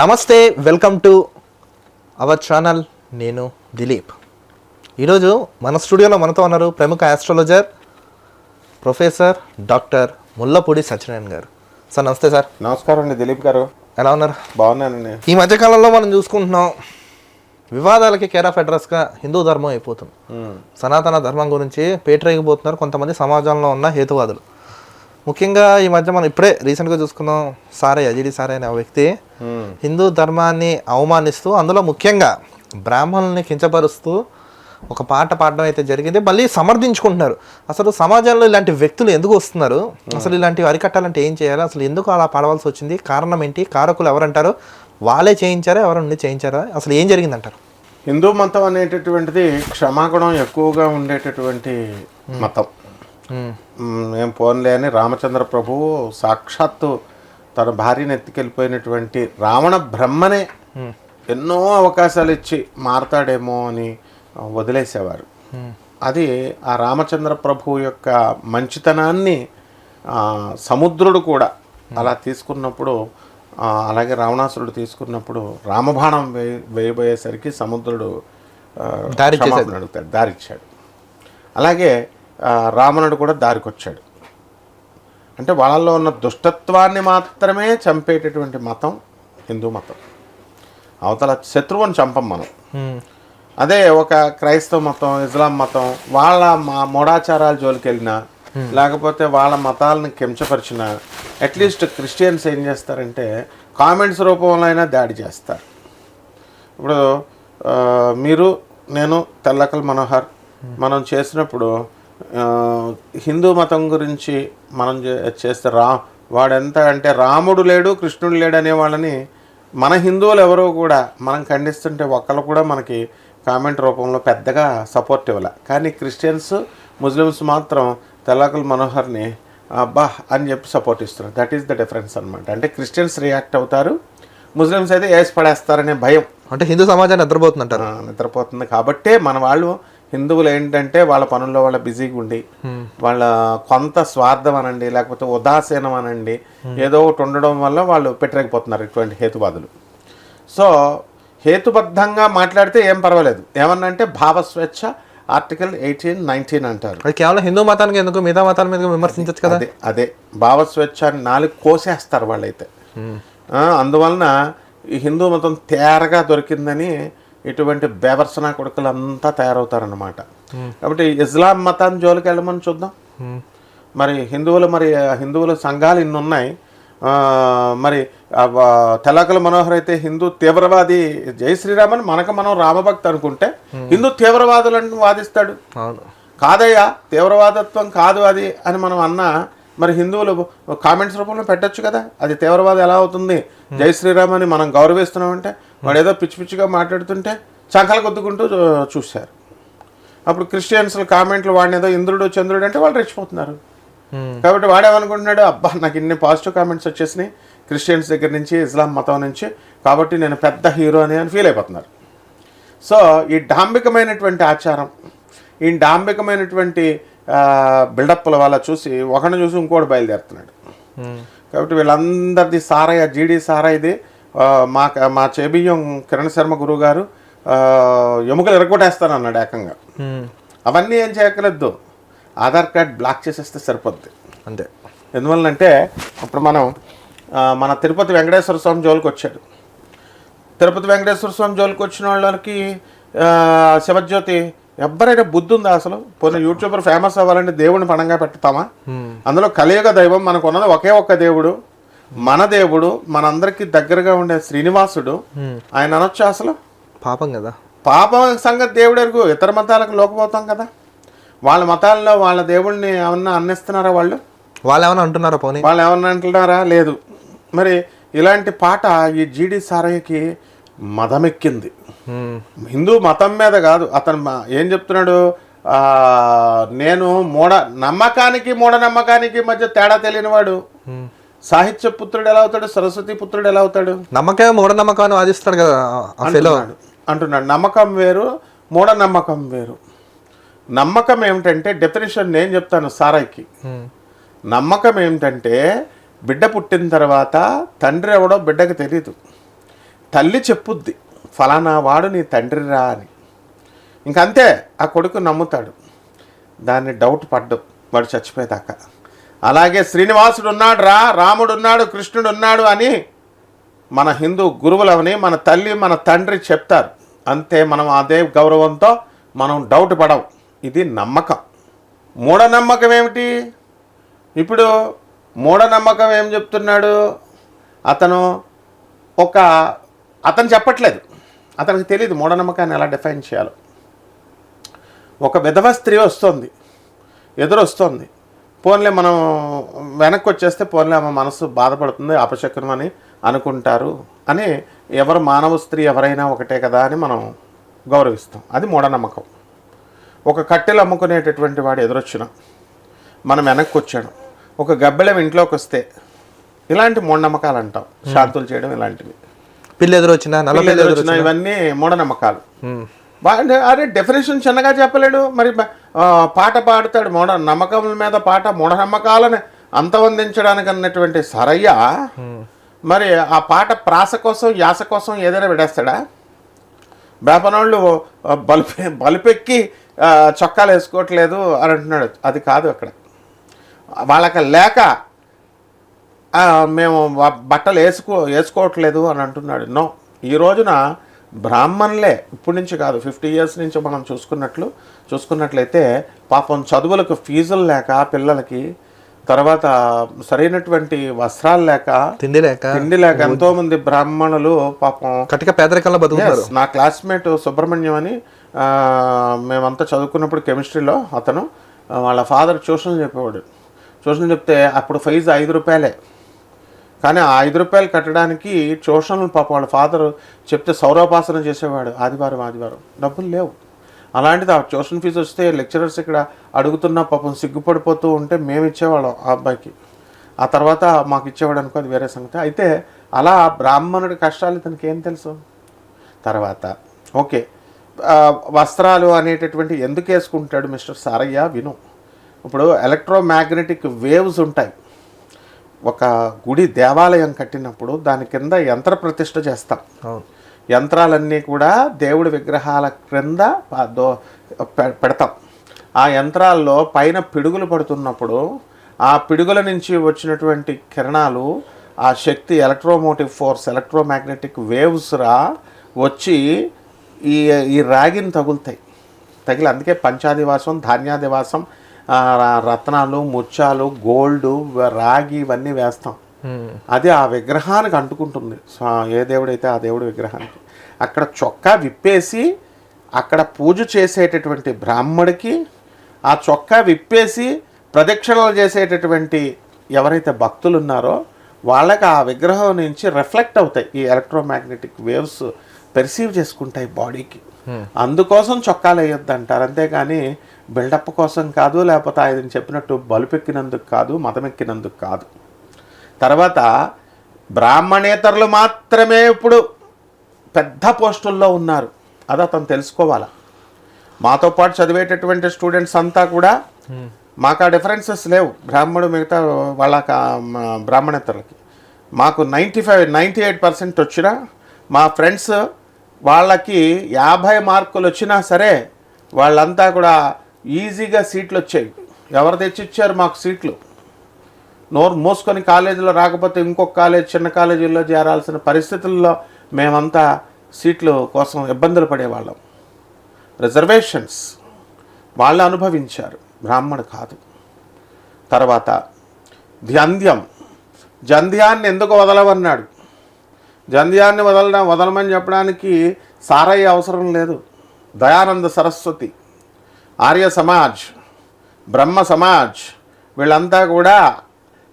నమస్తే welcome to our channel. నేను దిలీప్. ఈరోజు మన స్టూడియోలో మనతో ఉన్నారు ప్రముఖ astrologer professor doctor Mullapudi Satyanarayana garu. Sir నమస్తే సార్. నమస్కారం అండి దిలీప్ గారు. ఎలా ఉన్నారు? బాగున్నానండి. ఈ మధ్యకాలంలో మనం చూసుకుంటున్నాం వివాదాలకి కేర్ ఆఫ్ అడ్రస్గా హిందూ ధర్మం అయిపోతుంది. సనాతన ధర్మం గురించి పేటరేగిపోతున్నారు కొంతమంది సమాజంలో ఉన్న హేతువాదులు. ముఖ్యంగా ఈ మధ్య మనం ఇప్పుడే రీసెంట్గా చూసుకున్నాం సారయ్య జిడి సారయ్య అనే వ్యక్తి. హిందూ ధర్మాన్ని అవమానిస్తూ అందులో ముఖ్యంగా బ్రాహ్మణుల్ని కించపరుస్తూ ఒక పాట పాడడం అయితే జరిగింది. మళ్ళీ సమర్థించుకుంటున్నారు. అసలు సమాజంలో ఇలాంటి వ్యక్తులు ఎందుకు వస్తున్నారు? అసలు ఇలాంటివి అరికట్టాలంటే ఏం చేయాలి? అసలు ఎందుకు అలా పాడవలసి వచ్చింది? కారణం ఏంటి? కారకులు ఎవరంటారు? వాళ్ళే చేయించారా? ఎవరు చేయించారా? అసలు ఏం జరిగిందంటారు? హిందూ మతం అనేటటువంటిది క్షమాగుణం ఎక్కువగా ఉండేటటువంటి మతం. మ్మ్. పోన్లే అని రామచంద్ర ప్రభువు సాక్షాత్తు తన భార్యను ఎత్తుకెళ్ళిపోయినటువంటి రావణ బ్రహ్మనే ఎన్నో అవకాశాలు ఇచ్చి మారతాడేమో అని వదిలేసేవారు అది ఆ రామచంద్ర ప్రభువు యొక్క మంచితనాన్ని సముద్రుడు కూడా అలా తీసుకున్నప్పుడు అలాగే రావణాసురుడు తీసుకున్నప్పుడు రామబాణం వేయ వేయబోయేసరికి సముద్రుడు దారి అడుగుతాడు దారిచ్చాడు అలాగే రావణుడు కూడా దారికొచ్చాడు. అంటే వాళ్ళల్లో ఉన్న దుష్టత్వాన్ని మాత్రమే చంపేటటువంటి మతం హిందూ మతం. అవతల శత్రువుని చంపం మనం. అదే ఒక క్రైస్తవ మతం ఇస్లాం మతం వాళ్ళ మా మూఢాచారాల జోలికి వెళ్ళినా లేకపోతే వాళ్ళ మతాలను కించపరిచిన అట్లీస్ట్ క్రిస్టియన్స్ ఏం చేస్తారంటే కామెంట్స్ రూపంలో అయినా దాడి చేస్తారు. ఇప్పుడు మీరు నేను తెల్లకల్ మనోహర్ మనం చేసినప్పుడు హిందూ మతం గురించి మనం చేస్తే రా వాడెంత అంటే రాముడు లేడు కృష్ణుడు లేడు అనే వాళ్ళని మన హిందువులు ఎవరో కూడా మనం ఖండిస్తుంటే ఒక్కరు కూడా మనకి కామెంట్ రూపంలో పెద్దగా సపోర్ట్ ఇవ్వాల. కానీ క్రిస్టియన్స్ ముస్లిమ్స్ మాత్రం తెల్లకల్ మనోహర్ని అబ్బా అని చెప్పి సపోర్ట్ ఇస్తున్నారు. దట్ ఈస్ ద డిఫరెన్స్ అనమాట అంటే క్రిస్టియన్స్ రియాక్ట్ అవుతారు ముస్లిమ్స్ అయితే వేసి పడేస్తారనే భయం. అంటే హిందూ సమాజాన్ని నిద్రపోతుందంటారు. నిద్రపోతుంది కాబట్టే మన వాళ్ళు హిందువులు ఏంటంటే వాళ్ళ పనుల్లో వాళ్ళ బిజీగా ఉండి వాళ్ళ కొంత స్వార్థం అనండి లేకపోతే ఉదాసీనం అనండి ఏదో ఒకటి ఉండడం వల్ల వాళ్ళు పెట్టలేకపోతున్నారు ఇటువంటి హేతువాదులు. సో హేతుబద్ధంగా మాట్లాడితే ఏం పర్వాలేదు. ఏమన్నా అంటే భావస్వేచ్ఛ ఆర్టికల్ ఎయిటీన్ నైన్టీన్ అంటారు. అది కేవలం హిందూ మతానికి ఎందుకు మిగతా మతాల మీద విమర్శించవచ్చు కదా? అదే అదే. భావస్వేచ్ఛ అని నాలుగు కోసేస్తారు వాళ్ళైతే. అందువలన ఈ హిందూ మతం తేరగా దొరికిందని ఇటువంటి బేవర్సన కొడుకులంతా తయారవుతారన్నమాట. కాబట్టి ఇస్లాం మతాన్ని జోలికి వెళ్ళమని చూద్దాం. మరి హిందువులు మరి హిందువుల సంఘాలు ఇన్ని ఉన్నాయి మరి తెలకల మనోహర్ అయితే హిందూ తీవ్రవాది జై శ్రీరామ్ అని మనకు మనం రామభక్తి అనుకుంటే హిందూ తీవ్రవాదులను వాదిస్తాడు. కాదయ్యా తీవ్రవాదత్వం కాదు అది అని మనం అన్నా మరి హిందువులు కామెంట్స్ రూపంలో పెట్టొచ్చు కదా. అది తీవ్రవాదం ఎలా అవుతుంది? జై శ్రీరామ్ అని మనం గౌరవిస్తున్నామంటే వాడు ఏదో పిచ్చి పిచ్చిగా మాట్లాడుతుంటే చంకలు కొద్దుకుంటూ చూశారు అప్పుడు క్రిస్టియన్స్ కామెంట్లు వాడిని ఏదో ఇంద్రుడు చంద్రుడు అంటే వాళ్ళు రెచ్చిపోతున్నారు. కాబట్టి వాడేమనుకుంటున్నాడు అబ్బా నాకు ఇన్ని పాజిటివ్ కామెంట్స్ వచ్చేసినాయి క్రిస్టియన్స్ దగ్గర నుంచి ఇస్లాం మతం నుంచి కాబట్టి నేను పెద్ద హీరో అని అని ఫీల్ అయిపోతున్నారు సో ఈ డాంబికమైనటువంటి ఆచారం ఈ డాంబికమైనటువంటి బిల్డప్ల వల్ల చూసి ఒకరిని చూసి ఇంకోటి బయలుదేరుతున్నాడు. కాబట్టి వీళ్ళందరిది సారయ్య జీడి సారయ్యది మా మా చేబియ్యం కిరణ్ శర్మ గురువు గారు ఎముకలు ఎరగొట్టేస్తాను అన్నాడు ఏకంగా. మ్మ్. అవన్నీ ఏం చేయక్కర్లేదు. ఆధార్ కార్డ్ బ్లాక్ చేసేస్తే సరిపోద్ది. అంతే. ఎందువల్లంటే ఇప్పుడు మనం మన తిరుపతి వెంకటేశ్వర స్వామి జోలికి వచ్చాడు. తిరుపతి వెంకటేశ్వర స్వామి జోలికి వచ్చిన వాళ్ళకి శివజ్యోతి ఎవ్వరైనా బుద్ధి ఉందా అసలు? పోనీ యూట్యూబర్ ఫేమస్ అవ్వాలంటే దేవుడిని పణంగా పెడతామా? మ్మ్. అందులో కలియుగ దైవం మనకు ఉన్నది ఒకే ఒక్క దేవుడు. మన దేవుడు మనందరికీ దగ్గరగా ఉండే శ్రీనివాసుడు. ఆయన అనొచ్చా అసలు? పాపం కదా. పాపం సంగతి దేవుడు ఎరుగు ఇతర మతాలకు లోకపోతాం కదా. వాళ్ళ మతాల్లో వాళ్ళ దేవుడిని ఏమన్నా అన్నిస్తున్నారా వాళ్ళు? వాళ్ళు ఏమైనా అంటున్నారా పోనీ? వాళ్ళు ఏమన్నా అంటున్నారా? లేదు. మరి ఇలాంటి పాట ఈ జీడి సారయ్యకి మదమెక్కింది. మ్మ్. హిందూ మతం మీద కాదు. అతను ఏం చెప్తున్నాడు? నేను మూఢ నమ్మకానికి మూఢనమ్మకానికి మధ్య తేడా తెలియనివాడు. సాహిత్య పుత్రుడు ఎలా అవుతాడు? సరస్వతి పుత్రుడు ఎలా అవుతాడు? నమ్మకమే మూఢనమ్మకం అని వాదిస్తాడు కదా ఆ ఫెలో. అంటున్నాడు. నమ్మకం వేరు మూఢనమ్మకం వేరు. నమ్మకం ఏమిటంటే డెఫినేషన్ నేను చెప్తాను సారాయికి. నమ్మకం ఏమిటంటే బిడ్డ పుట్టిన తర్వాత తండ్రి ఎవడో బిడ్డకి తెలియదు తల్లి చెప్పుద్ది ఫలానా వాడు నీ తండ్రిరా అని. ఇంకంతే ఆ కొడుకు నమ్ముతాడు. దాన్ని డౌట్ పడ్డు వాడు చచ్చిపోయేదాకా. అలాగే శ్రీనివాసుడు ఉన్నాడు రా రాముడు ఉన్నాడు కృష్ణుడు ఉన్నాడు అని మన హిందూ గురువులవని మన తల్లి మన తండ్రి చెప్తారు. అంతే మనం అదే గౌరవంతో మనం డౌట్ పడం ఇది నమ్మకం. మూఢనమ్మకం ఏమిటి? ఇప్పుడు మూఢనమ్మకం ఏం చెప్తున్నాడు? అతను ఒక అతను చెప్పట్లేదు. అతనికి తెలియదు మూఢనమ్మకాన్ని ఎలా డిఫైన్ చేయాలో. ఒక విధవ స్త్రీ వస్తుంది. ఎదురు వస్తుంది పోన్లే మనం వెనక్కి వచ్చేస్తే పోన్లే ఆమె మనసు బాధపడుతుంది అపశకునం అని అనుకుంటారు అని ఎవరు మానవ స్త్రీ ఎవరైనా ఒకటే కదా అని మనం గౌరవిస్తాం. అది మూఢనమ్మకం. ఒక కట్టెలు అమ్ముకునేటటువంటి వాడు ఎదురొచ్చిన. మనం వెనక్కి వచ్చాడు ఒక గబ్బెళం ఇంట్లోకి వస్తే ఇలాంటి మూఢనమ్మకాలు అంటాం శాంతులు చేయడం ఇలాంటివి. పిల్లి ఎదురు వచ్చినా నల్ల పిల్లి ఎదురు వచ్చిన ఇవన్నీ మూఢనమ్మకాలు. అరే డెఫినేషన్ చిన్నగా చెప్పలేడు. మరి పాట పాడతాడు మూఢ నమ్మకం మీద పాట మూఢనమ్మకాలని అంతవందించడానికి అన్నటువంటి సరయ్య మరి ఆ పాట ప్రాస కోసం యాస కోసం ఏదైనా విడేస్తాడా? వేపనోళ్ళు బలుపె బలుపెక్కి చొక్కాలు వేసుకోవట్లేదు అని అంటున్నాడు. అది కాదు అక్కడ. వాళ్ళకి లేక మేము బట్టలు వేసుకో వేసుకోవట్లేదు అని అంటున్నాడు. నో. ఈ రోజున బ్రాహ్మణులే ఇప్పటి నుంచి కాదు ఫిఫ్టీ ఇయర్స్ నుంచి మనం చూసుకున్నట్లు చూసుకున్నట్లయితే పాపం చదువులకు ఫీజులు లేక పిల్లలకి తర్వాత సరైనటువంటి వస్త్రాలు లేక తిండి లేక తిండి లేక ఎంతో మంది బ్రాహ్మణులు పాపం కటిక పేదరికంలో బతుకుతారు నా క్లాస్మేట్ సుబ్రహ్మణ్యం అని మేమంతా చదువుకున్నప్పుడు కెమిస్ట్రీలో అతను వాళ్ళ ఫాదర్ ట్యూషన్ చెప్పేవాడు. ట్యూషన్ చెప్తే అప్పుడు ఫీజు ఐదు రూపాయలే. కానీ ఆ ఐదు రూపాయలు కట్టడానికి ట్యూషన్లు పాప వాళ్ళ ఫాదర్ చెప్తే సౌరోపాసన చేసేవాడు ఆదివారం ఆదివారం. డబ్బులు లేవు. అలాంటిది ఆ ట్యూషన్ ఫీజు వస్తే లెక్చరర్స్ ఇక్కడ అడుగుతున్న పాపం సిగ్గుపడిపోతూ ఉంటే మేము ఇచ్చేవాళ్ళం ఆ అబ్బాయికి. ఆ తర్వాత మాకు ఇచ్చేవాడు అనుకో అది వేరే సంగతి. అయితే అలా బ్రాహ్మణుడి కష్టాలు ఇతనికి ఏం తెలుసు? తర్వాత ఓకే. వస్త్రాలు అనేటటువంటి ఎందుకు వేసుకుంటాడు మిస్టర్ సారయ్య? విను. ఇప్పుడు ఎలక్ట్రోమాగ్నెటిక్ వేవ్స్ ఉంటాయి. ఒక గుడి దేవాలయం కట్టినప్పుడు దాని కింద యంత్ర ప్రతిష్ఠ చేస్తాం. యంత్రాలన్నీ కూడా దేవుడి విగ్రహాల క్రింద పెడతాం. ఆ యంత్రాల్లో పైన పిడుగులు పడుతున్నప్పుడు ఆ పిడుగుల నుంచి వచ్చినటువంటి కిరణాలు ఆ శక్తి ఎలక్ట్రోమోటివ్ ఫోర్స్ ఎలక్ట్రోమాగ్నెటిక్ వేవ్స్ రా వచ్చి ఈ ఈ రాగిని తగులుతాయి. తగిలి అందుకే పంచాదివాసం ధాన్యాదివాసం రత్నాలు ముత్యాలు గోల్డ్ రాగి ఇవన్నీ వేస్తాం. అది ఆ విగ్రహానికి అంటుకుంటుంది. ఏ దేవుడైతే ఆ దేవుడి విగ్రహానికి. అక్కడ చొక్కా విప్పేసి అక్కడ పూజ చేసేటటువంటి బ్రాహ్మడికి ఆ చొక్కా విప్పేసి ప్రదక్షిణలు చేసేటటువంటి ఎవరైతే భక్తులు ఉన్నారో వాళ్ళకి ఆ విగ్రహం నుంచి రిఫ్లెక్ట్ అవుతాయి. ఈ ఎలక్ట్రోమాగ్నెటిక్ వేవ్స్ పెర్సీవ్ చేసుకుంటాయి బాడీకి. అందుకోసం చొక్కాలు వేయొద్దు అంటారు అంతేగాని బిల్డప్ కోసం కాదు లేకపోతే ఆయన చెప్పినట్టు బలుపెక్కినందుకు కాదు మతం ఎక్కినందుకు కాదు. తర్వాత బ్రాహ్మణేతరులు మాత్రమే ఇప్పుడు పెద్ద పోస్టుల్లో ఉన్నారు. అది అతను తెలుసుకోవాలా? మాతో పాటు చదివేటటువంటి స్టూడెంట్స్ అంతా కూడా మాకు ఆ డిఫరెన్సెస్ లేవు. బ్రాహ్మడు మిగతా వాళ్ళ బ్రాహ్మణేతరులకి. మాకు ninety five ninety eight percent వచ్చినా మా ఫ్రెండ్స్ వాళ్ళకి యాభై మార్కులు వచ్చినా సరే వాళ్ళంతా కూడా ఈజీగా సీట్లు వచ్చాయి. ఎవరు తెచ్చిచ్చారు మాకు సీట్లు? నోరు మోసుకొని కాలేజీలో రాకపోతే ఇంకొక కాలేజ్ చిన్న కాలేజీల్లో చేరాల్సిన పరిస్థితుల్లో మేమంతా సీట్లు కోసం ఇబ్బందులు పడేవాళ్ళం. రిజర్వేషన్స్ వాళ్ళు అనుభవించారు బ్రాహ్మడు కాదు. తర్వాత ధ్యంద్యం జంధ్యాన్ని ఎందుకు వదలవన్నాడు జంధ్యాన్ని వదలడం వదలమని చెప్పడానికి సారయ్య అవసరం లేదు. దయానంద సరస్వతి ఆర్య సమాజ్ బ్రహ్మ సమాజ్ వీళ్ళంతా కూడా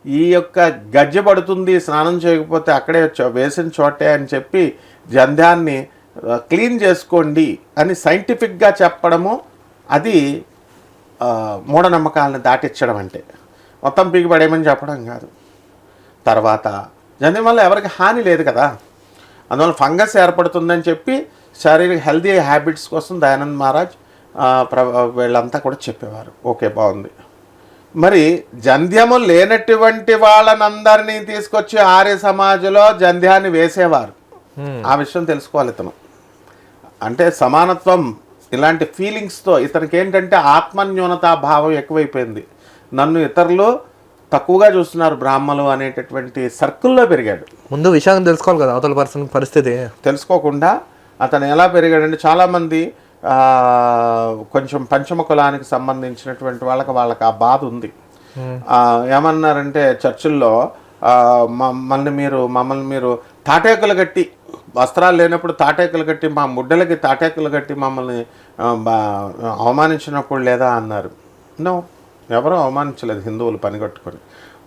ఈ యొక్క గజ్జె పడుతుంది స్నానం చేయకపోతే అక్కడే వేసిన చోటే అని చెప్పి జంధ్యాన్ని క్లీన్ చేసుకోండి అని సైంటిఫిక్గా చెప్పడము అది మూఢనమ్మకాలను దాటిచ్చడం అంటే. మొత్తం పీకిపడేయమని చెప్పడం కాదు. తర్వాత జంధ్యం వల్ల ఎవరికి హాని లేదు కదా. అందువల్ల ఫంగస్ ఏర్పడుతుందని చెప్పి శారీరక హెల్దీ హ్యాబిట్స్ కోసం దయానంద్ మహారాజ్ వీళ్ళంతా కూడా చెప్పేవారు. ఓకే బాగుంది. మరి జంధ్యము లేనటువంటి వాళ్ళనందరినీ తీసుకొచ్చి ఆర్య సమాజంలో జంధ్యాన్ని వేసేవారు. ఆ విషయం తెలుసుకోవాలి ఇతను. అంటే సమానత్వం ఇలాంటి ఫీలింగ్స్తో ఇతనికి ఏంటంటే ఆత్మన్యూనతా భావం ఎక్కువైపోయింది. నన్ను ఇతరులు తక్కువగా చూస్తున్నారు బ్రాహ్మలు అనేటటువంటి సర్కిల్లో పెరిగాడు. ముందు విషయం తెలుసుకోవాలి కదా అవతల పర్సన్ పరిస్థితి. తెలుసుకోకుండా అతను ఎలా పెరిగాడంటే చాలామంది కొంచెం పంచమ కులానికి సంబంధించినటువంటి వాళ్ళకి వాళ్ళకి ఆ బాధ ఉంది. ఏమన్నారంటే చర్చిల్లో మమ్మల్ని మీరు మమ్మల్ని మీరు తాటేకులు కట్టి వస్త్రాలు లేనప్పుడు తాటేకులు కట్టి మా ముడ్డలకి తాటేకులు కట్టి మమ్మల్ని అవమానించినప్పుడు లేదా అన్నారు. నో ఎవరు అవమానించలేదు హిందువులు పనిగట్టుకొని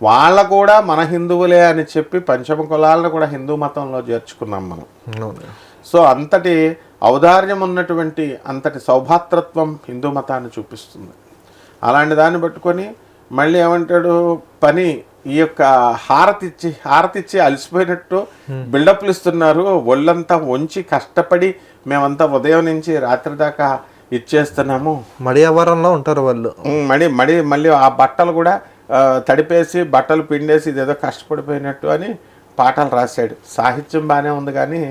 వాళ్ళ కూడా మన హిందువులే అని చెప్పి పంచమ కులాలను కూడా హిందూ మతంలో చేర్చుకున్నాం మనం. సో అంతటి ఔదార్యం ఉన్నటువంటి అంతటి సౌభాతృత్వం హిందూ మతాన్ని చూపిస్తుంది. అలాంటి దాన్ని పట్టుకొని మళ్ళీ ఏమంటాడు పని ఈ యొక్క హారతిచ్చి హారతిచ్చి అలసిపోయినట్టు బిల్డప్లు ఇస్తున్నారు. ఒళ్ళంతా వంచి కష్టపడి మేమంతా ఉదయం నుంచి రాత్రి దాకా ఇచ్చేస్తున్నాము. మడి అవ్వరంలో ఉంటారు వాళ్ళు. మడి మడి మళ్ళీ ఆ బట్టలు కూడా తడిపేసి బట్టలు పిండేసి ఇదేదో కష్టపడిపోయినట్టు అని పాటలు రాశాడు. సాహిత్యం బాగానే ఉంది కానీ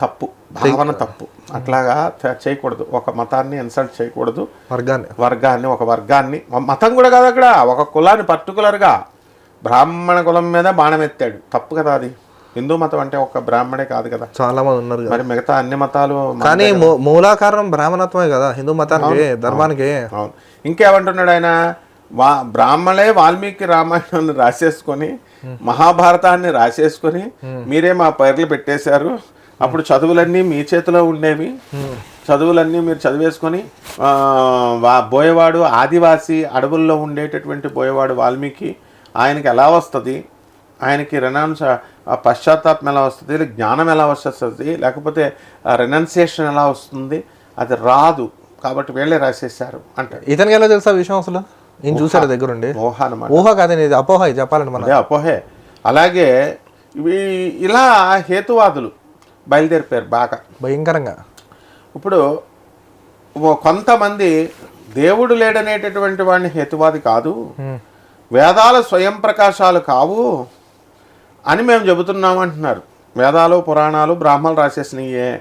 తప్పు భావన తప్పు. అట్లాగా చేయకూడదు. ఒక మతాన్ని ఇన్సల్ట్ చేయకూడదు. వర్గాన్ని. వర్గాన్ని ఒక వర్గాన్ని. మతం కూడా కాదు అక్కడ. ఒక కులాన్ని పర్టికులర్గా బ్రాహ్మణ కులం మీద బాణం ఎత్తాడు తప్పు కదా అది. హిందూ మతం అంటే ఒక బ్రాహ్మడే కాదు కదా. చాలా మంది ఉన్నారు మరి మిగతా అన్ని మతాలు కానీ మూ- మూలాకారణం బ్రాహ్మణత్వమే కదా. హిందూ మతానికి ధర్మానికి. అవును. ఇంకేమంటున్నాడు ఆయన? వా బ్రాహ్మణే వాల్మీకి రామాయణాన్ని రాసేసుకొని మహాభారతాన్ని రాసేసుకొని మీరే మా పేర్లు పెట్టేశారు. అప్పుడు చదువులన్నీ మీ చేతిలో ఉండేవి. చదువులన్నీ మీరు చదివేసుకొని బోయవాడు ఆదివాసి అడవుల్లో ఉండేటటువంటి బోయవాడు వాల్మీకి ఆయనకి ఎలా వస్తుంది? ఆయనకి రెనాన్స్ పశ్చాత్తాపం ఎలా వస్తుంది? జ్ఞానం ఎలా వస్తుంది? లేకపోతే రెనౌన్సియేషన్ ఎలా వస్తుంది? అది రాదు. కాబట్టి వీళ్ళే రాసేసారు అంటాడు ఇతనికి ఎలా తెలుసా విషయం అసలు? నేను చూసాడు దగ్గరుండి. మోహ అనమాట ఊహ ఇది అపోహ ఇది చెప్పాలండి మనం అపోహే. అలాగే ఇవి ఇలా హేతువాదులు. బయలుదేరిపోయారు బాగా. భయంకరంగా. ఇప్పుడు కొంతమంది దేవుడు లేడనేటటువంటి వాడిని హేతువాది కాదు. వేదాల స్వయం ప్రకాశాలు కావు అని మేము చెబుతున్నాం అంటున్నారు. వేదాలు పురాణాలు బ్రాహ్మణులు రాసేసినయే.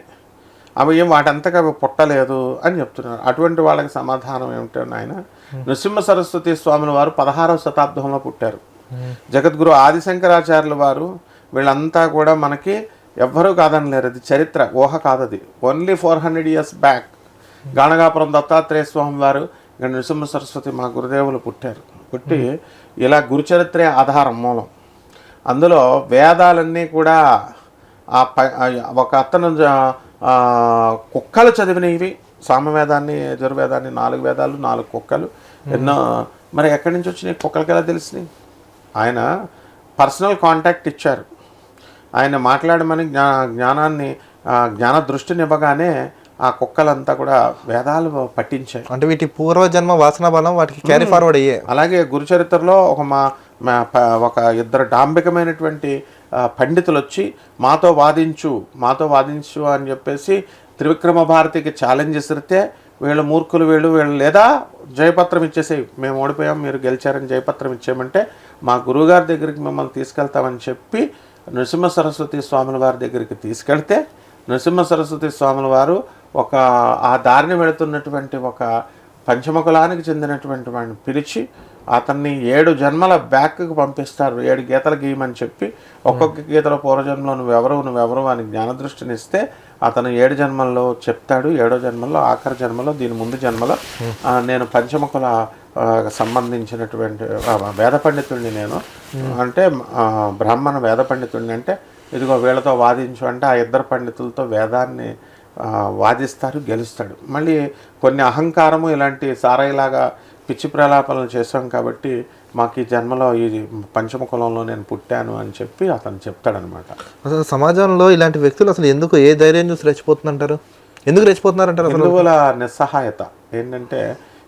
అవి ఏం వాటంతగా అవి పుట్టలేదు అని చెప్తున్నారు. అటువంటి వాళ్ళకి సమాధానం ఏమిటో ఆయన నృసింహ సరస్వతి స్వాముల వారు పదహారవ శతాబ్దంలో పుట్టారు. జగద్గురు ఆదిశంకరాచార్యుల వారు వీళ్ళంతా కూడా మనకి ఎవ్వరూ కాదనలేరు అది చరిత్ర. ఊహ కాదది. Only four hundred years back Ganagapuram Dattatreya Swami వారు ఇక్కడ నృసింహ సరస్వతి మా గురుదేవులు పుట్టారు. పుట్టి ఇలా గురుచరిత్రే ఆధారం మూలం. అందులో వేదాలన్నీ కూడా ఆ ప- ఒక అతను జ- కుక్కలు చదివినవి సామవేదాన్ని యజుర్వేదాన్ని నాలుగు వేదాలు నాలుగు కుక్కలు. ఎన్నో మరి ఎక్కడి నుంచి వచ్చినాయి? కుక్కలకి ఎలా తెలిసినాయి? ఆయన పర్సనల్ కాంటాక్ట్ ఇచ్చారు. ఆయన మాట్లాడమని జ్ఞా జ్ఞానాన్ని జ్ఞాన దృష్టిని ఇవ్వగానే ఆ కుక్కలంతా కూడా వేదాలు పట్టించాయి. అంటే వీటి పూర్వజన్మ వాసన బలం వాటికి క్యారీ ఫార్వర్డ్ అయ్యే. అలాగే గురుచరిత్రలో ఒక మా ఒక ఇద్దరు డాంబికమైనటువంటి పండితులు వచ్చి మాతో వాదించు మాతో వాదించు అని చెప్పేసి త్రివిక్రమ భారతికి ఛాలెంజ్ ఇస్తే వీళ్ళు మూర్ఖులు వీళ్ళు వీళ్ళు లేదా జయపత్రం ఇచ్చేసేయి మేము ఓడిపోయాం మీరు గెలిచారని జయపత్రం ఇచ్చేయమంటే మా గురువుగారి దగ్గరికి మిమ్మల్ని తీసుకెళ్తామని చెప్పి నృసింహ సరస్వతి స్వాముల వారి దగ్గరికి తీసుకెళ్తే నృసింహ సరస్వతి స్వాముల వారు ఒక ఆ దారిని వెళుతున్నటువంటి ఒక పంచమకులానికి చెందినటువంటి వాడిని పిలిచి అతన్ని ఏడు జన్మల బ్యాక్కి పంపిస్తారు. ఏడు గీతలు గీయమని చెప్పి ఒక్కొక్క గీతల పూర్వజన్మలో నువ్వెవరు నువ్వెవరు అని జ్ఞానదృష్టిని ఇస్తే అతను ఏడు జన్మల్లో చెప్తాడు. ఏడో జన్మలో ఆఖరి జన్మలో దీని ముందు జన్మలో నేను పంచమకుల ఆ, సంబంధించినటువంటి వేద పండితుడిని నేను. అంటే బ్రాహ్మణ వేద పండితుడిని అంటే ఇదిగో వీళ్ళతో వాదించు అంటే ఆ ఇద్దరు పండితులతో వేదాన్ని వాదిస్తారు గెలుస్తాడు. మళ్ళీ కొన్ని అహంకారము ఇలాంటి సారాయిలాగా పిచ్చి ప్రలాపనలు చేశాం కాబట్టి మాకు ఈ జన్మలో ఈ పంచమ కులంలో నేను పుట్టాను అని చెప్పి అతను చెప్తాడనమాట. అసలు సమాజంలో ఇలాంటి వ్యక్తులు అసలు ఎందుకు ఏ ధైర్యం చూసి రెచ్చిపోతుందంటారు? ఎందుకు రెచ్చిపోతున్నారంటారు అసలు? హిందువుల నిస్సహాయత? ఏంటంటే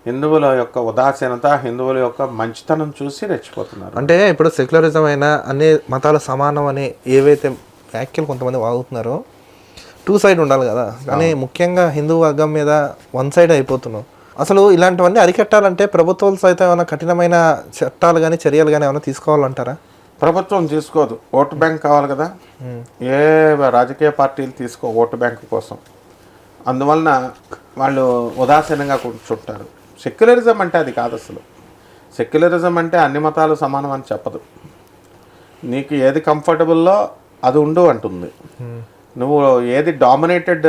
హిందువుల యొక్క ఉదాసీనత హిందువుల యొక్క మంచితనం చూసి రెచ్చిపోతున్నారు. అంటే ఇప్పుడు సెక్యులరిజం అయినా అన్ని మతాలు సమానం అని ఏవైతే వ్యాఖ్యలు కొంతమంది వాగుతున్నారో టూ సైడ్ ఉండాలి కదా. కానీ ముఖ్యంగా హిందూ వర్గం మీద వన్ సైడ్ అయిపోతున్నాం. అసలు ఇలాంటివన్నీ అరికట్టాలంటే ప్రభుత్వాలు సైతం ఏమైనా కఠినమైన చట్టాలు కానీ చర్యలు కానీ ఏమైనా తీసుకోవాలంటారా? ప్రభుత్వం తీసుకోదు. ఓటు బ్యాంక్ కావాలి కదా. ఏ రాజకీయ పార్టీలు తీసుకో ఓటు బ్యాంకు కోసం. అందువలన వాళ్ళు ఉదాసీనంగా కూర్చుంటారు. సెక్యులరిజం అంటే అది కాదు అసలు. సెక్యులరిజం అంటే అన్ని మతాలు సమానం అని చెప్పదు. నీకు ఏది కంఫర్టబుల్లో అది ఉండు అంటుంది. నువ్వు ఏది డామినేటెడ్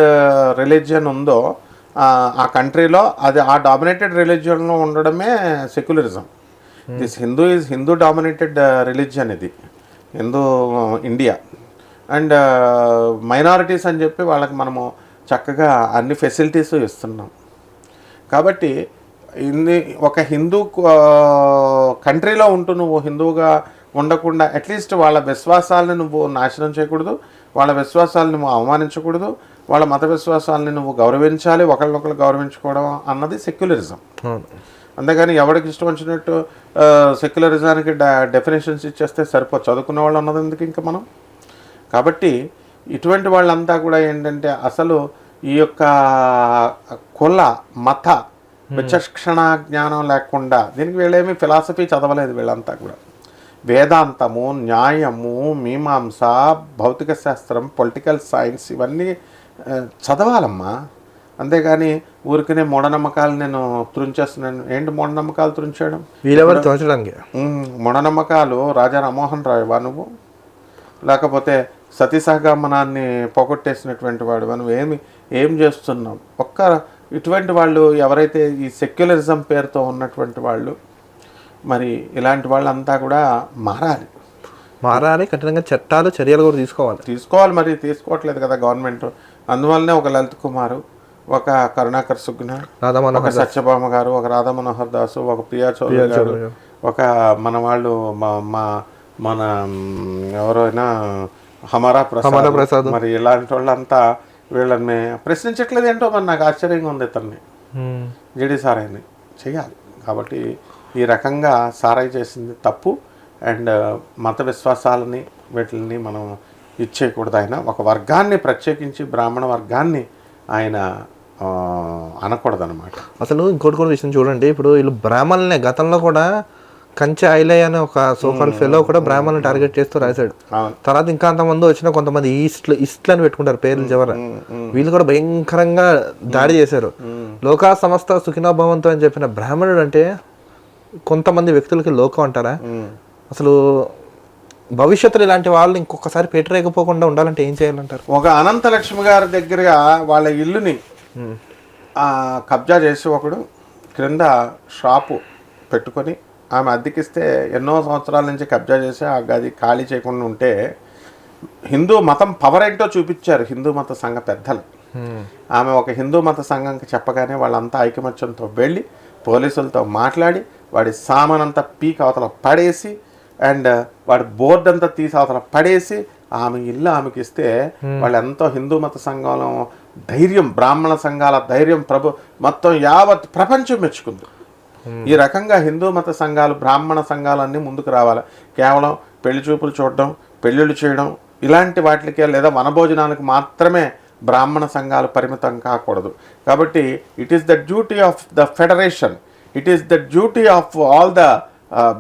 రిలీజియన్ ఉందో ఆ, కంట్రీలో అది ఆ డామినేటెడ్ రిలీజియన్లో ఉండడమే secularism. This Hindu is Hindu dominated religion ఇది. హిందూ ఇండియా. అండ్ మైనారిటీస్ అని చెప్పి వాళ్ళకి మనము చక్కగా అన్ని ఫెసిలిటీస్ ఇస్తున్నాం. కాబట్టి ఇన్ని ఒక హిందూ కంట్రీలో ఉంటూ నువ్వు హిందువుగా ఉండకుండా అట్లీస్ట్ వాళ్ళ విశ్వాసాలని నువ్వు నాశనం చేయకూడదు వాళ్ళ విశ్వాసాలను నువ్వు అవమానించకూడదు వాళ్ళ మత విశ్వాసాలని నువ్వు గౌరవించాలి ఒకళ్ళనొకళ్ళు గౌరవించుకోవడం అన్నది సెక్యులరిజం. అంతేగాని ఎవరికి ఇష్టం వచ్చినట్టు సెక్యులరిజానికి డెఫినేషన్స్ ఇచ్చేస్తే సరిపో చదువుకున్న వాళ్ళు ఉన్నది ఎందుకు ఇంకా మనం? కాబట్టి ఇటువంటి వాళ్ళంతా కూడా ఏంటంటే అసలు ఈ యొక్క కుల మత విచక్షణ జ్ఞానం లేకుండా దీనికి వీళ్ళేమి ఫిలాసఫీ చదవలేదు వీళ్ళంతా కూడా. వేదాంతము న్యాయము మీమాంస భౌతిక శాస్త్రం పొలిటికల్ సైన్స్ ఇవన్నీ చదవాలమ్మా. అంతేగాని ఊరికనే మూఢనమ్మకాలు నేను త్రుంచేస్తున్నాను ఏంటి మూఢనమ్మకాలు త్రుంచేయడం వీళ్ళెవరు తోచడానికి? మూఢనమ్మకాలు రాజా రామ్మోహన్ రావువా నువ్వు? లేకపోతే సతీ సహగమనాన్ని పోగొట్టేసినటువంటి వాడు నువ్వు? ఏమి ఏం చేస్తున్నావు? ఒక్క ఇటువంటి వాళ్ళు ఎవరైతే ఈ సెక్యులరిజం పేరుతో ఉన్నటువంటి వాళ్ళు మరి ఇలాంటి వాళ్ళంతా కూడా మారాలి. మారాలి కఠినంగా చట్టాలు చర్యలు కూడా తీసుకోవాలి. తీసుకోవాలి మరి తీసుకోవట్లేదు కదా గవర్నమెంట్. అందువల్లనే ఒక లలిత్ కుమారు ఒక కరుణాకర్ సుగ్న ఒక సత్యభామ గారు ఒక రాధా మనోహర్ దాసు ఒక ప్రియా చౌదరి గారు ఒక మన వాళ్ళు మా- మా మన ఎవరైనా హమారా హమారా ప్రసాద్ ప్రసాద్. మరి ఇలాంటి వాళ్ళంతా వీళ్ళని ప్రశ్నించట్లేదు ఏంటో మరి నాకు ఆశ్చర్యంగా ఉంది ఇతన్ని. జేడి సారాయిని చేయాలి. కాబట్టి ఈ రకంగా సారాయి చేసింది తప్పు. అండ్ మత విశ్వాసాలని వీటిని మనం ఇచ్చేయకూడదు ఆయన. ఒక వర్గాన్ని ప్రత్యేకించి బ్రాహ్మణ వర్గాన్ని ఆయన ఆ, అనకూడదన్నమాట. అసలు ఇంకోటి కూడా విషయం చూడండి. ఇప్పుడు వీళ్ళు బ్రాహ్మణులనే గతంలో కూడా కంచె ఐలయ్య అనే ఒక సోకాల్ ఫెలో కూడా బ్రాహ్మణులు టార్గెట్ చేస్తూ రాశాడు. తర్వాత ఇంకా అంతమంది వచ్చిన కొంతమంది ఈస్ట్లు ఈస్ట్లు అని పెట్టుకుంటారు పేర్లు చివర వీళ్ళు కూడా భయంకరంగా దాడి చేశారు. లోకా సంస్థ సుఖినో భవంతు అని చెప్పిన బ్రాహ్మణుడు అంటే కొంతమంది వ్యక్తులకి లోకం అంటారా. అసలు భవిష్యత్తులో ఇలాంటి వాళ్ళు ఇంకొకసారి పెట్టరేకపోకుండా ఉండాలంటే ఏం చేయాలంటారు? ఒక అనంతలక్ష్మి గారి దగ్గరగా వాళ్ళ ఇల్లుని ఆ, కబ్జా చేసి ఒకడు క్రింద షాపు పెట్టుకొని ఆమె అద్దెకిస్తే ఎన్నో సంవత్సరాల నుంచి కబ్జా చేసి ఆ గది ఖాళీ చేయకుండా ఉంటే హిందూ మతం పవర్ ఏంటో చూపించారు. హిందూ మత సంఘ పెద్దలు. ఆమె ఒక హిందూ మత సంఘంకి చెప్పగానే వాళ్ళంతా ఐకమత్యంతో వెళ్ళి పోలీసులతో మాట్లాడి వాడి సామానంతా పీక్ అవతల పడేసి అండ్ వాడి బోర్డు అంతా తీసి అవతల పడేసి ఆమె ఇల్లు ఆమెకి ఇస్తే వాళ్ళు ఎంతో హిందూ మత సంఘంలో ధైర్యం బ్రాహ్మణ సంఘాల ధైర్యం ప్రభు మొత్తం యావత్ ప్రపంచం మెచ్చుకుంది. ఈ రకంగా హిందూ మత సంఘాలు బ్రాహ్మణ సంఘాలన్నీ ముందుకు రావాలి. కేవలం పెళ్ళి చూపులు చూడడం పెళ్ళిళ్ళు చేయడం ఇలాంటి వాటికి లేదా వనభోజనాలకు మాత్రమే బ్రాహ్మణ సంఘాలు పరిమితం కాకూడదు. కాబట్టి it is the duty of the federation it is the duty of all the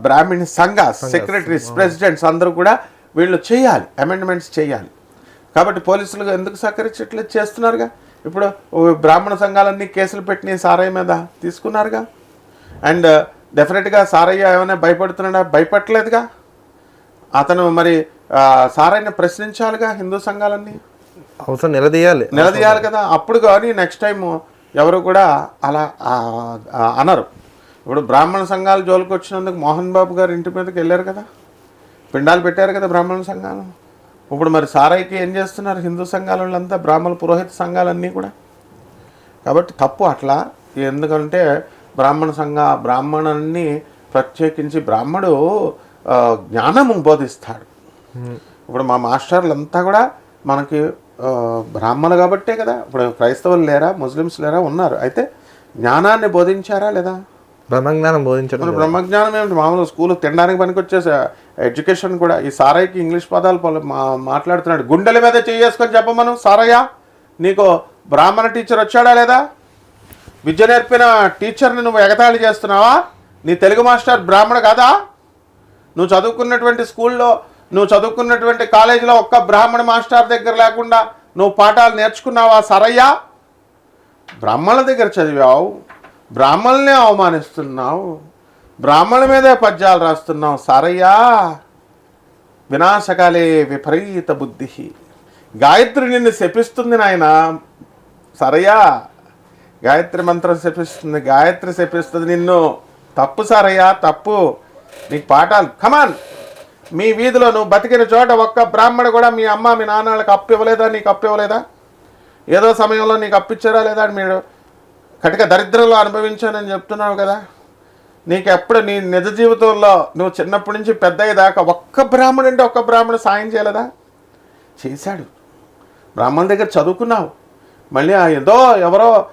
Brahmana సంఘాస్ secretaries presidents అందరూ కూడా వీళ్ళు చేయాలి అమెండ్మెంట్స్ చేయాలి. కాబట్టి పోలీసులు ఎందుకు సహకరించట్లేదు చేస్తున్నారుగా? ఇప్పుడు బ్రాహ్మణ సంఘాలన్నీ కేసులు పెట్టిన సారయ్య మీద తీసుకున్నారుగా? అండ్ డెఫినెట్గా సారయ్య ఏమైనా భయపడుతున్నాడా? భయపడలేదుగా అతను మరి ఆ, సారయ్యని ప్రశ్నించాలిగా హిందూ సంఘాలన్నీ? అవసరం నిలదీయాలి. నిలదీయాలి కదా. అప్పుడు కానీ నెక్స్ట్ టైం ఎవరు కూడా అలా అనరు. ఇప్పుడు బ్రాహ్మణ సంఘాలు జోలికి వచ్చినందుకు మోహన్ బాబు గారు ఇంటి మీదకి వెళ్ళారు కదా? పిండాలు పెట్టారు కదా బ్రాహ్మణ సంఘాలు? ఇప్పుడు మరి సారాయికి ఏం చేస్తున్నారు హిందూ సంఘాల వాళ్ళంతా బ్రాహ్మణ పురోహిత సంఘాలన్నీ కూడా? కాబట్టి తప్పు అట్లా. ఎందుకంటే బ్రాహ్మణ సంఘ బ్రాహ్మణుని ప్రత్యేకించి బ్రాహ్మడు జ్ఞానము బోధిస్తాడు. ఇప్పుడు మా మాస్టర్లంతా కూడా మనకి బ్రాహ్మణులు కాబట్టే కదా. ఇప్పుడు క్రైస్తవులు లేరా ముస్లిమ్స్ లేరా ఉన్నారు. అయితే జ్ఞానాన్ని బోధించారా లేదా? బ్రహ్మజ్ఞానం బోధించడం బ్రహ్మజ్ఞానం ఏమిటి? మామూలు స్కూల్ తినడానికి పనికొచ్చే ఎడ్యుకేషన్ కూడా ఈ సారాయికి ఇంగ్లీష్ పదాలు మాట్లాడుతున్నాడు. గుండెల మీద చేసుకొని చెప్పమను సారయ్య. నీకు బ్రాహ్మణ టీచర్ వచ్చాడా లేదా? విద్య నేర్పిన టీచర్ని నువ్వు ఎగతాళి చేస్తున్నావా? నీ తెలుగు మాస్టర్ బ్రాహ్మణ కాదా? నువ్వు చదువుకున్నటువంటి స్కూల్లో నువ్వు చదువుకున్నటువంటి కాలేజీలో ఒక్క బ్రాహ్మణ మాస్టర్ దగ్గర లేకుండా నువ్వు పాఠాలు నేర్చుకున్నావా సరయ్యా? బ్రాహ్మణుల దగ్గర చదివావు బ్రాహ్మణులనే అవమానిస్తున్నావు బ్రాహ్మణుల మీదే పద్యాలు రాస్తున్నావు సరయ్యా. వినాశకాలే విపరీత బుద్ధి. గాయత్రి నిన్ను శపిస్తుంది నాయన సరయ్యా. గాయత్రి మంత్రం శపిస్తుంది గాయత్రి శపిస్తుంది నిన్ను. తప్పు సారయ్యా తప్పు. నీకు పాఠాలు. కమాన్ మీ వీధిలో నువ్వు బతికిన చోట ఒక్క బ్రాహ్మణ కూడా మీ అమ్మ మీ నాన్నలకు అప్పు ఇవ్వలేదా? నీకు అప్పు ఇవ్వలేదా? ఏదో సమయంలో నీకు అప్పిచ్చారా లేదా అని మీరు కటిక దరిద్రంలో అనుభవించానని చెప్తున్నావు కదా. నీకు ఎప్పుడు నీ నిజ జీవితంలో నువ్వు చిన్నప్పటి నుంచి పెద్ద అయ్యేదాకా ఒక్క బ్రాహ్మణు అంటే ఒక్క బ్రాహ్మణుడు సాయం చేయలేదా? చేశాడు. బ్రాహ్మణుల దగ్గర చదువుకున్నావు. మళ్ళీ ఏదో ఎవరో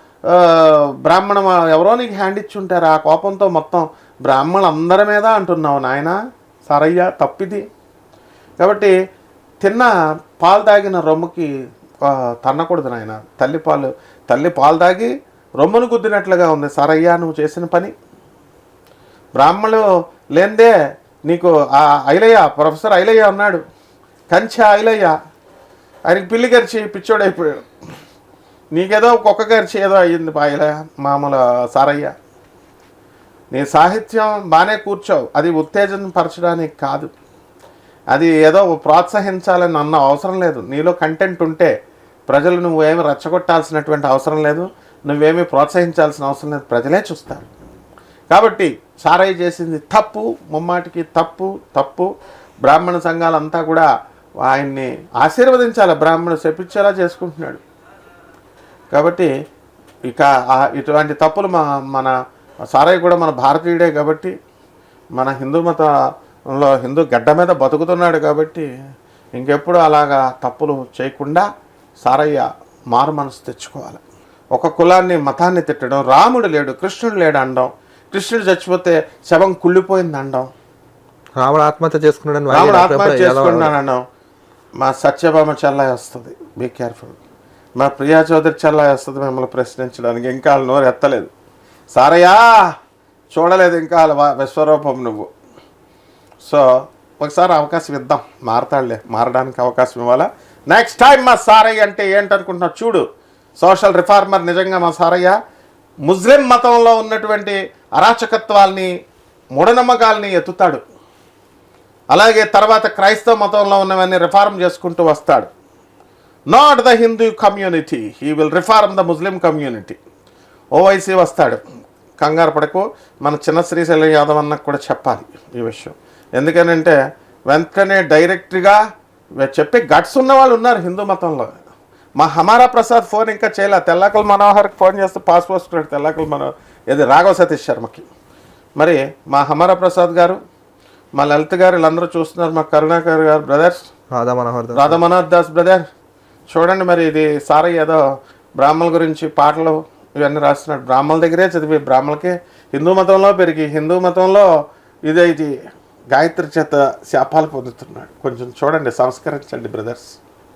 బ్రాహ్మణ ఎవరో నీకు హ్యాండ్ ఇచ్చి ఉంటారు. ఆ కోపంతో మొత్తం బ్రాహ్మణులు అందరి మీద అంటున్నావు నాయన. సరయ్య తప్పిది. కాబట్టి తిన్న పాలు తాగిన రొమ్ముకి తన్నకూడదు నాయన. తల్లి పాలు తల్లి పాలు తాగి రొమ్మును గుద్దినట్లుగా ఉంది. సరయ్య నువ్వు చేసిన పని. బ్రాహ్మణులు లేందే నీకు ఆ ఐలయ్య ప్రొఫెసర్ ఐలయ్య ఉన్నాడు. కంచె ఐలయ్య. ఆయనకి పిల్లి గరిచి పిచ్చోడైపోయాడు. నీకేదో కుక్క గరిచి ఏదో అయ్యింది పాయలే మామూలు సారయ్య. నీ సాహిత్యం బాగానే కూర్చోవు. అది ఉత్తేజనపరచడానికి కాదు. అది ఏదో ప్రోత్సహించాలని అన్న అవసరం లేదు. నీలో కంటెంట్ ఉంటే ప్రజలు నువ్వేమి రెచ్చగొట్టాల్సినటువంటి అవసరం లేదు. నువ్వేమి ప్రోత్సహించాల్సిన అవసరం లేదు. ప్రజలే చూస్తారు. కాబట్టి సారయ్య చేసింది తప్పు ముమ్మాటికి తప్పు తప్పు. బ్రాహ్మణ సంఘాలంతా కూడా ఆయన్ని ఆశీర్వదించాలి. బ్రాహ్మణుడు శపించేలా చేసుకుంటున్నాడు. కాబట్టి ఇక ఇటువంటి తప్పులు మా మన సారయ్య కూడా మన భారతీయుడే కాబట్టి మన హిందూ మతంలో హిందూ గడ్డ మీద బతుకుతున్నాడు కాబట్టి ఇంకెప్పుడు అలాగా తప్పులు చేయకుండా సారయ్య మారు మనసు తెచ్చుకోవాలి. ఒక కులాన్ని మతాన్ని తిట్టడం రాముడు లేడు కృష్ణుడు లేడు అనడం కృష్ణుడు చచ్చిపోతే శవం కుళ్ళిపోయింది అనడం రాముడు ఆత్మహత్య చేసుకున్నాడని రాముడు ఆత్మహత్య ఎలా- చేసుకున్నాను మా సత్యభామ చెల్లాయి వస్తుంది. బీ కేర్ఫుల్ మా ప్రియా చౌదరి చల్ల వస్తుంది మిమ్మల్ని ప్రశ్నించడానికి. ఇంకా వాళ్ళు నోరు ఎత్తలేదు. సారయ్యా! చూడలేదు ఇంకా వాళ్ళ విశ్వరూపం నువ్వు. సో ఒకసారి అవకాశం ఇద్దాం. మారతాడులే. మారడానికి అవకాశం ఇవ్వాలా? నెక్స్ట్ టైం మా సారయ్య అంటే ఏంటనుకుంటున్నావు చూడు. సోషల్ రిఫార్మర్ నిజంగా మా సారయ్య. ముస్లిం మతంలో ఉన్నటువంటి అరాచకత్వాల్ని మూఢనమ్మకాల్ని ఎత్తుతాడు. అలాగే తర్వాత క్రైస్తవ మతంలో ఉన్నవన్నీ రిఫార్మ్ చేసుకుంటూ వస్తాడు. Not the Hindu community he will reform the Muslim community Owaisi వస్తాడు. కంగారు పడకు. మన చిన్న శ్రీశైలం యాదవ్ అన్నకు కూడా చెప్పాలి ఈ విషయం. ఎందుకనంటే వెంటనే డైరెక్ట్గా చెప్పే గట్స్ ఉన్న వాళ్ళు ఉన్నారు హిందూ మతంలో. మా హమారా ప్రసాద్ ఫోన్ ఇంకా చేయలే. తెల్లకల్ మనోహర్కి ఫోన్ చేస్తే పాస్పోర్ట్ తెల్లకల్ మనో ఇది రాఘవ సతీష్ శర్మకి. మరి మా హమారా ప్రసాద్ గారు మా లలిత్ గారు వీళ్ళందరూ చూస్తున్నారు మా కరుణాకర్ గారు బ్రదర్స్. రాధా మనోహర్. రాధా మనోహర్ దాస్ బ్రదర్. చూడండి మరి ఇది సారయ్య ఏదో బ్రాహ్మణుల గురించి పాటలు ఇవన్నీ రాస్తున్నాడు. బ్రాహ్మణుల దగ్గరే చదివి బ్రాహ్మణులకే హిందూ మతంలో పెరిగి హిందూ మతంలో ఇదే ఇది గాయత్రి చేత శాపాలు పొందుతున్నాడు. కొంచెం చూడండి సంస్కరించండి బ్రదర్స్.